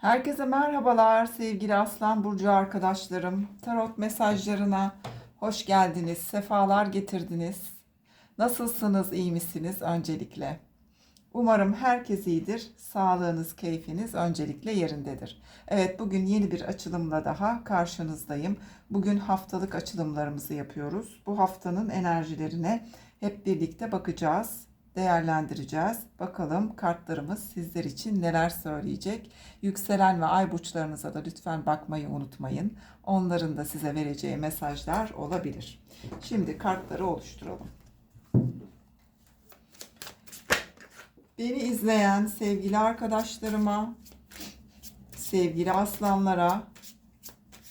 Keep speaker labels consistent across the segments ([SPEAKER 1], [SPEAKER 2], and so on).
[SPEAKER 1] Herkese merhabalar sevgili Aslan Burcu arkadaşlarım. Tarot mesajlarına hoş geldiniz, sefalar getirdiniz. Nasılsınız, iyi misiniz öncelikle? Umarım herkes iyidir, sağlığınız, keyfiniz öncelikle yerindedir. Evet bugün yeni bir açılımla daha karşınızdayım. Bugün haftalık açılımlarımızı yapıyoruz. Bu haftanın enerjilerine hep birlikte bakacağız değerlendireceğiz. Bakalım kartlarımız sizler için neler söyleyecek. Yükselen ve ay burçlarınıza da lütfen bakmayı unutmayın. Onların da size vereceği mesajlar olabilir. Şimdi kartları oluşturalım. Beni izleyen sevgili arkadaşlarıma, sevgili aslanlara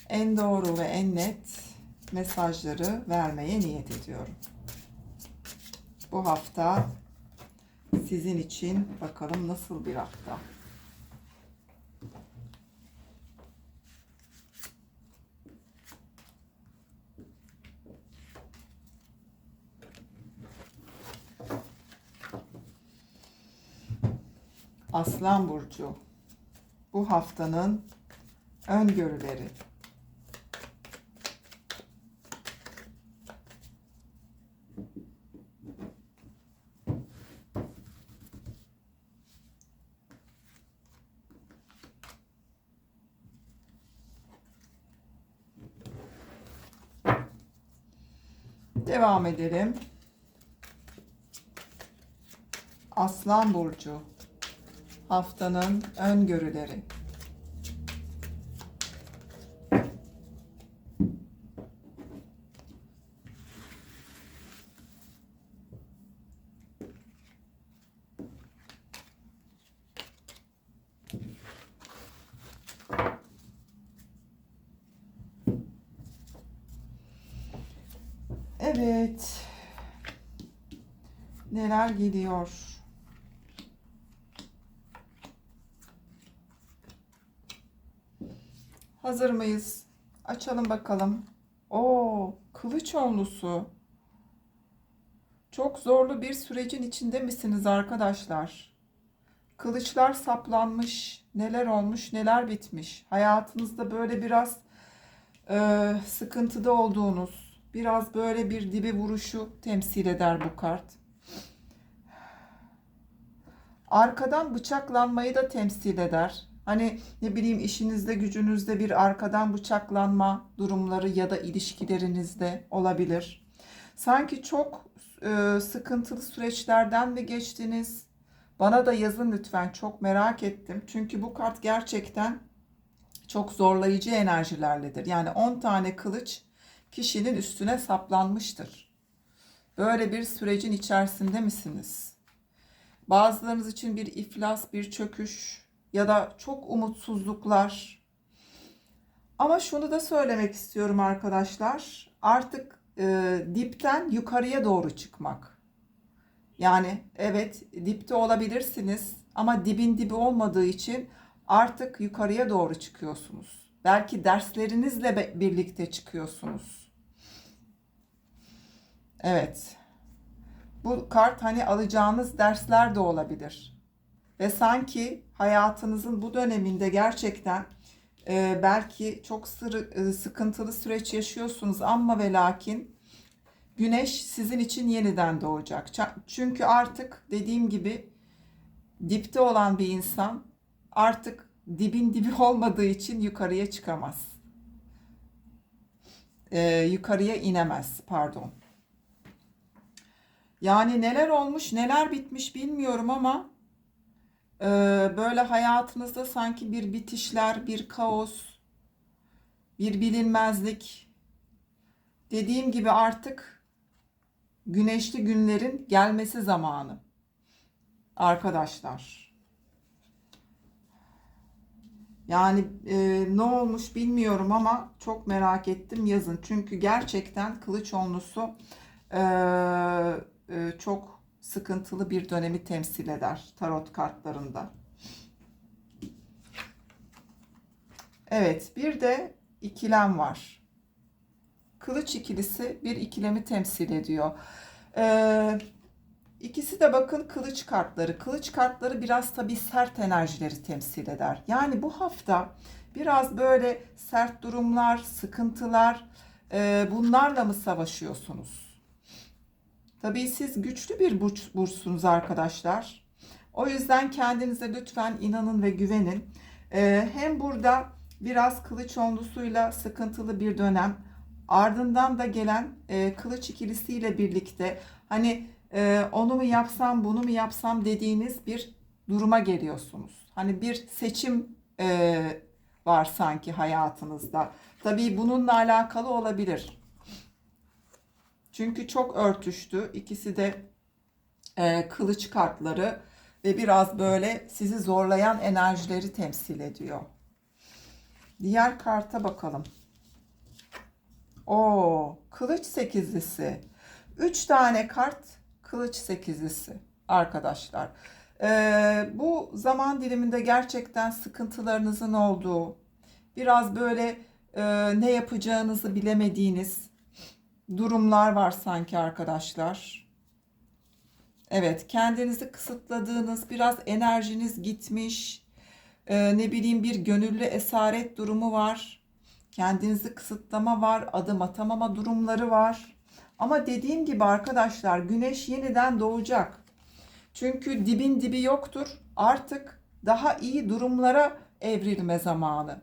[SPEAKER 1] en doğru ve en net mesajları vermeye niyet ediyorum. Bu hafta sizin için bakalım nasıl bir hafta. Aslan burcu. Bu haftanın öngörüleri. Devam edelim. Aslan burcu. Haftanın öngörüleri. Evet. Neler geliyor? Hazır mıyız? Açalım bakalım. Oo, kılıç onlusu. Çok zorlu bir sürecin içinde misiniz arkadaşlar? Kılıçlar saplanmış, neler olmuş, neler bitmiş. Hayatınızda böyle biraz e, sıkıntıda olduğunuz, biraz böyle bir dibe vuruşu temsil eder bu kart. Arkadan bıçaklanmayı da temsil eder. Hani ne bileyim işinizde gücünüzde bir arkadan bıçaklanma durumları ya da ilişkilerinizde olabilir. Sanki çok e, sıkıntılı süreçlerden mi geçtiniz? Bana da yazın lütfen çok merak ettim. Çünkü bu kart gerçekten çok zorlayıcı enerjilerledir. Yani 10 tane kılıç kişinin üstüne saplanmıştır. Böyle bir sürecin içerisinde misiniz? Bazılarınız için bir iflas, bir çöküş ya da çok umutsuzluklar. Ama şunu da söylemek istiyorum arkadaşlar. Artık e, dipten yukarıya doğru çıkmak. Yani evet dipte olabilirsiniz ama dibin dibi olmadığı için artık yukarıya doğru çıkıyorsunuz. Belki derslerinizle birlikte çıkıyorsunuz. Evet. Bu kart hani alacağınız dersler de olabilir. Ve sanki hayatınızın bu döneminde gerçekten e, belki çok sır, e, sıkıntılı süreç yaşıyorsunuz ama ve lakin güneş sizin için yeniden doğacak. Çünkü artık dediğim gibi dipte olan bir insan artık dibin dibi olmadığı için yukarıya çıkamaz. E, yukarıya inemez pardon. Yani neler olmuş neler bitmiş bilmiyorum ama e, böyle hayatınızda sanki bir bitişler, bir kaos, bir bilinmezlik. Dediğim gibi artık güneşli günlerin gelmesi zamanı. Arkadaşlar. Yani e, ne olmuş bilmiyorum ama çok merak ettim yazın. Çünkü gerçekten kılıç onlusu e, e, çok sıkıntılı bir dönemi temsil eder tarot kartlarında. Evet, bir de ikilem var. Kılıç ikilisi bir ikilemi temsil ediyor. Ee, İkisi de bakın kılıç kartları. Kılıç kartları biraz tabii sert enerjileri temsil eder. Yani bu hafta biraz böyle sert durumlar, sıkıntılar e, bunlarla mı savaşıyorsunuz? Tabii siz güçlü bir burç, burçsunuz arkadaşlar. O yüzden kendinize lütfen inanın ve güvenin. E, hem burada biraz kılıç onlusuyla sıkıntılı bir dönem ardından da gelen e, kılıç ikilisiyle birlikte hani e, onu mu yapsam bunu mu yapsam dediğiniz bir duruma geliyorsunuz. Hani bir seçim e, var sanki hayatınızda. Tabii bununla alakalı olabilir. Çünkü çok örtüştü. İkisi de e, kılıç kartları ve biraz böyle sizi zorlayan enerjileri temsil ediyor. Diğer karta bakalım. O kılıç sekizlisi. Üç tane kart kılıç sekizlisi arkadaşlar. Ee, bu zaman diliminde gerçekten sıkıntılarınızın olduğu, biraz böyle e, ne yapacağınızı bilemediğiniz durumlar var sanki arkadaşlar. Evet, kendinizi kısıtladığınız, biraz enerjiniz gitmiş, e, ne bileyim bir gönüllü esaret durumu var. Kendinizi kısıtlama var, adım atamama durumları var. Ama dediğim gibi arkadaşlar güneş yeniden doğacak. Çünkü dibin dibi yoktur. Artık daha iyi durumlara evrilme zamanı.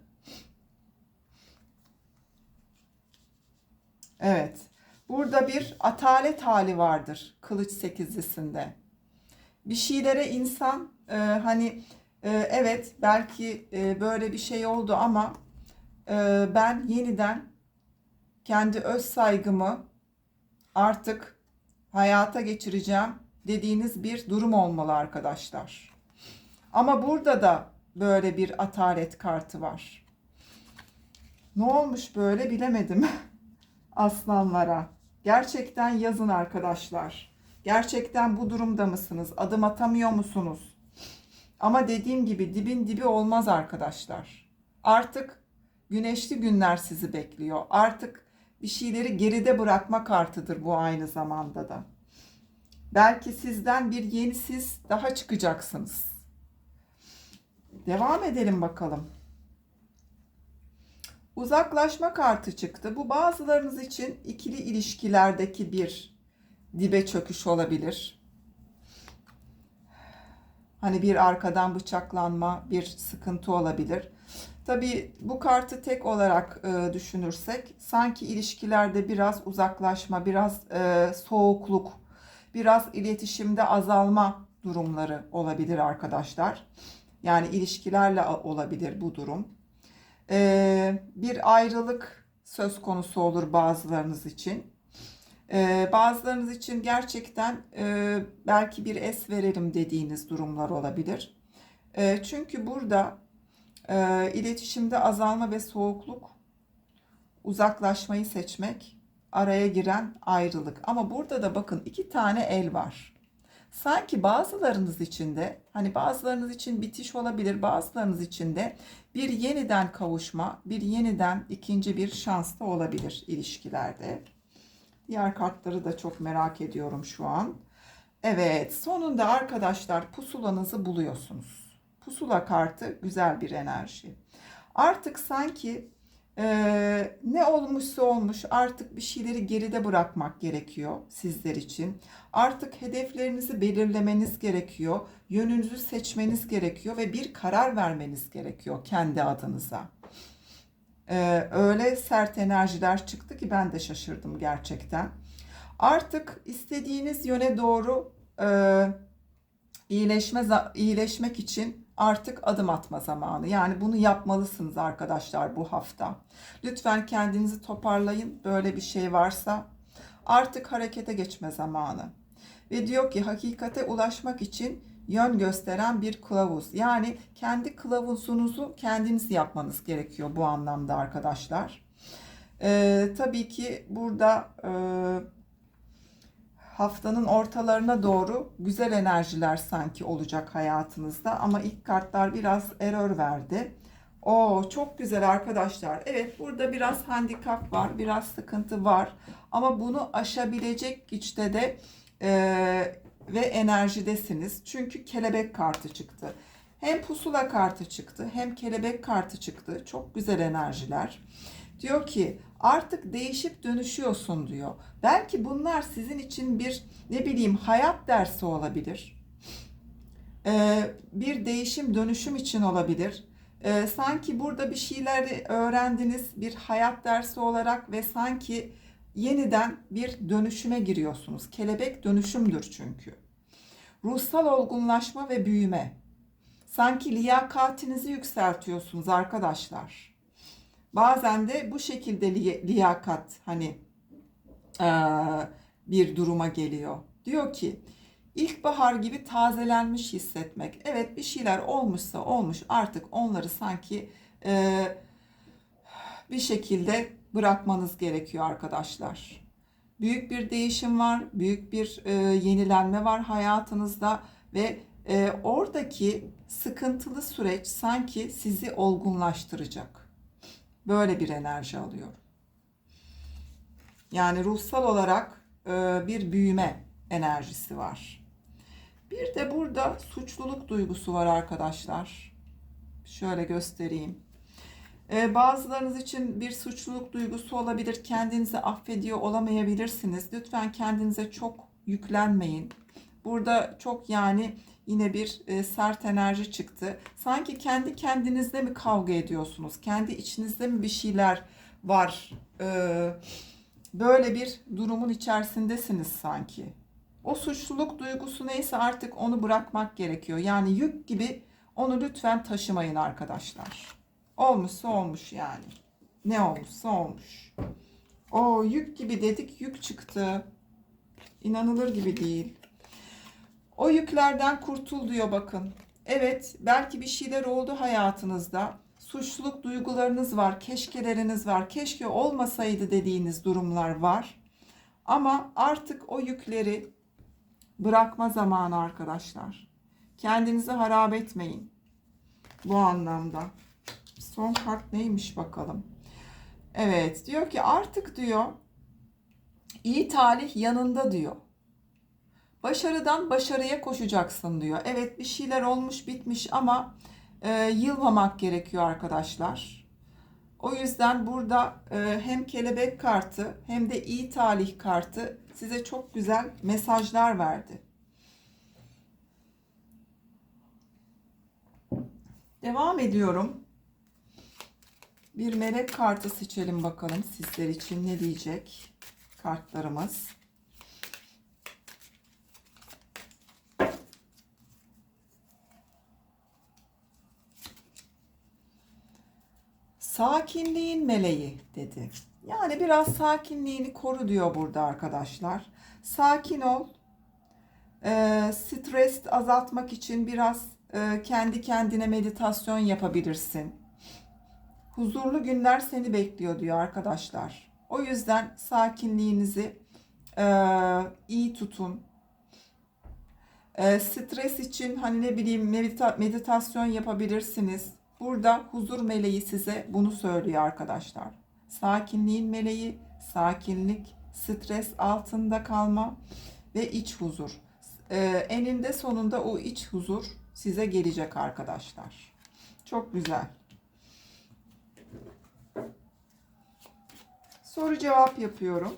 [SPEAKER 1] Evet. Burada bir atalet hali vardır kılıç sekizlisinde. Bir şeylere insan e, hani e, evet belki e, böyle bir şey oldu ama e, ben yeniden kendi öz saygımı artık hayata geçireceğim dediğiniz bir durum olmalı arkadaşlar. Ama burada da böyle bir atalet kartı var. Ne olmuş böyle bilemedim aslanlara. Gerçekten yazın arkadaşlar. Gerçekten bu durumda mısınız? Adım atamıyor musunuz? Ama dediğim gibi dibin dibi olmaz arkadaşlar. Artık güneşli günler sizi bekliyor. Artık bir şeyleri geride bırakma kartıdır bu aynı zamanda da. Belki sizden bir yeni siz daha çıkacaksınız. Devam edelim bakalım. Uzaklaşma kartı çıktı. Bu bazılarınız için ikili ilişkilerdeki bir dibe çöküş olabilir. Hani bir arkadan bıçaklanma, bir sıkıntı olabilir. Tabii bu kartı tek olarak e, düşünürsek sanki ilişkilerde biraz uzaklaşma, biraz e, soğukluk, biraz iletişimde azalma durumları olabilir arkadaşlar. Yani ilişkilerle olabilir bu durum. E, bir ayrılık söz konusu olur bazılarınız için. E, bazılarınız için gerçekten e, belki bir es verelim dediğiniz durumlar olabilir. E, çünkü burada e, iletişimde azalma ve soğukluk, uzaklaşmayı seçmek, araya giren ayrılık. Ama burada da bakın iki tane el var. Sanki bazılarınız için de hani bazılarınız için bitiş olabilir, bazılarınız için de bir yeniden kavuşma, bir yeniden ikinci bir şans da olabilir ilişkilerde. Diğer kartları da çok merak ediyorum şu an. Evet, sonunda arkadaşlar pusulanızı buluyorsunuz. Pusula kartı güzel bir enerji. Artık sanki ee, ne olmuşsa olmuş artık bir şeyleri geride bırakmak gerekiyor sizler için. Artık hedeflerinizi belirlemeniz gerekiyor. Yönünüzü seçmeniz gerekiyor ve bir karar vermeniz gerekiyor kendi adınıza. Ee, öyle sert enerjiler çıktı ki ben de şaşırdım gerçekten. Artık istediğiniz yöne doğru e, iyileşme iyileşmek için artık adım atma zamanı. Yani bunu yapmalısınız arkadaşlar bu hafta. Lütfen kendinizi toparlayın. Böyle bir şey varsa artık harekete geçme zamanı. Ve diyor ki hakikate ulaşmak için yön gösteren bir kılavuz. Yani kendi kılavuzunuzu kendiniz yapmanız gerekiyor bu anlamda arkadaşlar. Ee, tabii ki burada e, haftanın ortalarına doğru güzel enerjiler sanki olacak hayatınızda ama ilk kartlar biraz error verdi. O çok güzel arkadaşlar. Evet burada biraz handikap var, biraz sıkıntı var ama bunu aşabilecek güçte de e, ve enerjidesiniz. Çünkü kelebek kartı çıktı. Hem pusula kartı çıktı hem kelebek kartı çıktı. Çok güzel enerjiler. Diyor ki artık değişip dönüşüyorsun diyor. Belki bunlar sizin için bir ne bileyim hayat dersi olabilir. Ee, bir değişim dönüşüm için olabilir. Ee, sanki burada bir şeyleri öğrendiniz bir hayat dersi olarak ve sanki yeniden bir dönüşüme giriyorsunuz. Kelebek dönüşümdür çünkü. Ruhsal olgunlaşma ve büyüme. Sanki liyakatinizi yükseltiyorsunuz arkadaşlar. Bazen de bu şekilde li- liyakat hani eee, bir duruma geliyor. Diyor ki ilkbahar gibi tazelenmiş hissetmek. Evet bir şeyler olmuşsa olmuş artık onları sanki eee, bir şekilde bırakmanız gerekiyor arkadaşlar. Büyük bir değişim var, büyük bir e, yenilenme var hayatınızda ve e, oradaki sıkıntılı süreç sanki sizi olgunlaştıracak. Böyle bir enerji alıyorum. Yani ruhsal olarak e, bir büyüme enerjisi var. Bir de burada suçluluk duygusu var arkadaşlar. Şöyle göstereyim. Ee, bazılarınız için bir suçluluk duygusu olabilir. Kendinizi affediyor olamayabilirsiniz. Lütfen kendinize çok yüklenmeyin. Burada çok yani yine bir e, sert enerji çıktı. Sanki kendi kendinizle mi kavga ediyorsunuz? Kendi içinizde mi bir şeyler var? Ee, böyle bir durumun içerisindesiniz sanki. O suçluluk duygusu neyse artık onu bırakmak gerekiyor. Yani yük gibi onu lütfen taşımayın arkadaşlar. Olmuşsa olmuş yani. Ne olmuşsa olmuş. O yük gibi dedik yük çıktı. İnanılır gibi değil. O yüklerden kurtul diyor bakın. Evet belki bir şeyler oldu hayatınızda. Suçluluk duygularınız var, keşkeleriniz var, keşke olmasaydı dediğiniz durumlar var. Ama artık o yükleri bırakma zamanı arkadaşlar. Kendinizi harap etmeyin. Bu anlamda. Son kart neymiş bakalım. Evet diyor ki artık diyor iyi talih yanında diyor. Başarıdan başarıya koşacaksın diyor. Evet bir şeyler olmuş bitmiş ama e, yılmamak gerekiyor arkadaşlar. O yüzden burada e, hem kelebek kartı hem de iyi talih kartı size çok güzel mesajlar verdi. Devam ediyorum. Bir melek kartı seçelim bakalım sizler için ne diyecek kartlarımız. Sakinliğin meleği dedi. Yani biraz sakinliğini koru diyor burada arkadaşlar. Sakin ol. Ee, stres azaltmak için biraz e, kendi kendine meditasyon yapabilirsin. Huzurlu günler seni bekliyor diyor arkadaşlar. O yüzden sakinliğinizi e, iyi tutun. E, stres için hani ne bileyim medita- meditasyon yapabilirsiniz. Burada huzur meleği size bunu söylüyor arkadaşlar. Sakinliğin meleği, sakinlik, stres altında kalma ve iç huzur. E, eninde sonunda o iç huzur size gelecek arkadaşlar. Çok güzel. Soru cevap yapıyorum.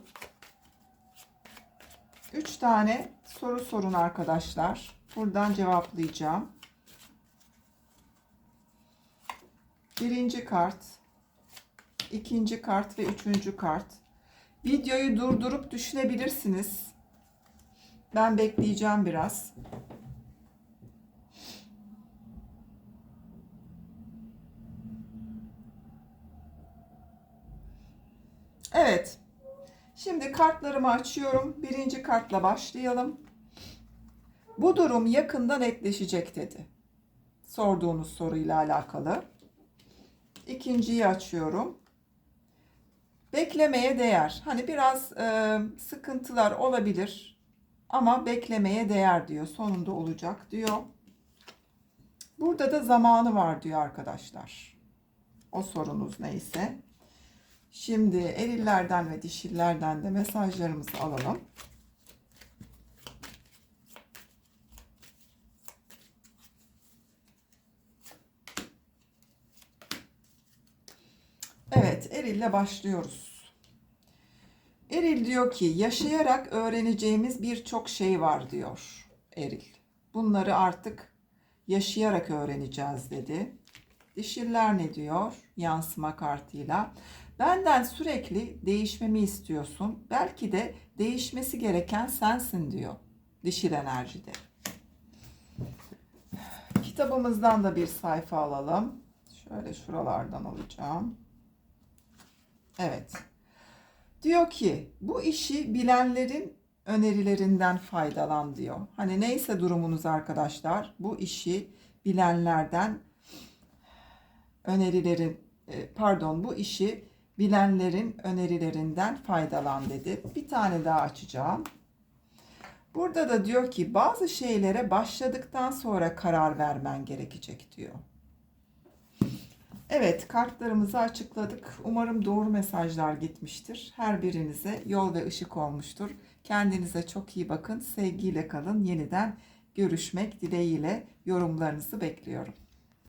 [SPEAKER 1] 3 tane soru sorun arkadaşlar. Buradan cevaplayacağım. Birinci kart, ikinci kart ve üçüncü kart. Videoyu durdurup düşünebilirsiniz. Ben bekleyeceğim biraz. Evet. Şimdi kartlarımı açıyorum. Birinci kartla başlayalım. Bu durum yakında netleşecek dedi. Sorduğunuz soruyla alakalı. İkinciyi açıyorum. Beklemeye değer. Hani biraz e, sıkıntılar olabilir ama beklemeye değer diyor. Sonunda olacak diyor. Burada da zamanı var diyor arkadaşlar. O sorunuz neyse. Şimdi erillerden ve dişillerden de mesajlarımızı alalım. Eril'le başlıyoruz. Eril diyor ki yaşayarak öğreneceğimiz birçok şey var diyor Eril. Bunları artık yaşayarak öğreneceğiz dedi. Dişiller ne diyor? Yansıma kartıyla. Benden sürekli değişmemi istiyorsun. Belki de değişmesi gereken sensin diyor. Dişil enerjide. Kitabımızdan da bir sayfa alalım. Şöyle şuralardan alacağım. Evet. Diyor ki bu işi bilenlerin önerilerinden faydalan diyor. Hani neyse durumunuz arkadaşlar bu işi bilenlerden önerilerin e, pardon bu işi bilenlerin önerilerinden faydalan dedi. Bir tane daha açacağım. Burada da diyor ki bazı şeylere başladıktan sonra karar vermen gerekecek diyor. Evet, kartlarımızı açıkladık. Umarım doğru mesajlar gitmiştir. Her birinize yol ve ışık olmuştur. Kendinize çok iyi bakın. Sevgiyle kalın. Yeniden görüşmek dileğiyle yorumlarınızı bekliyorum.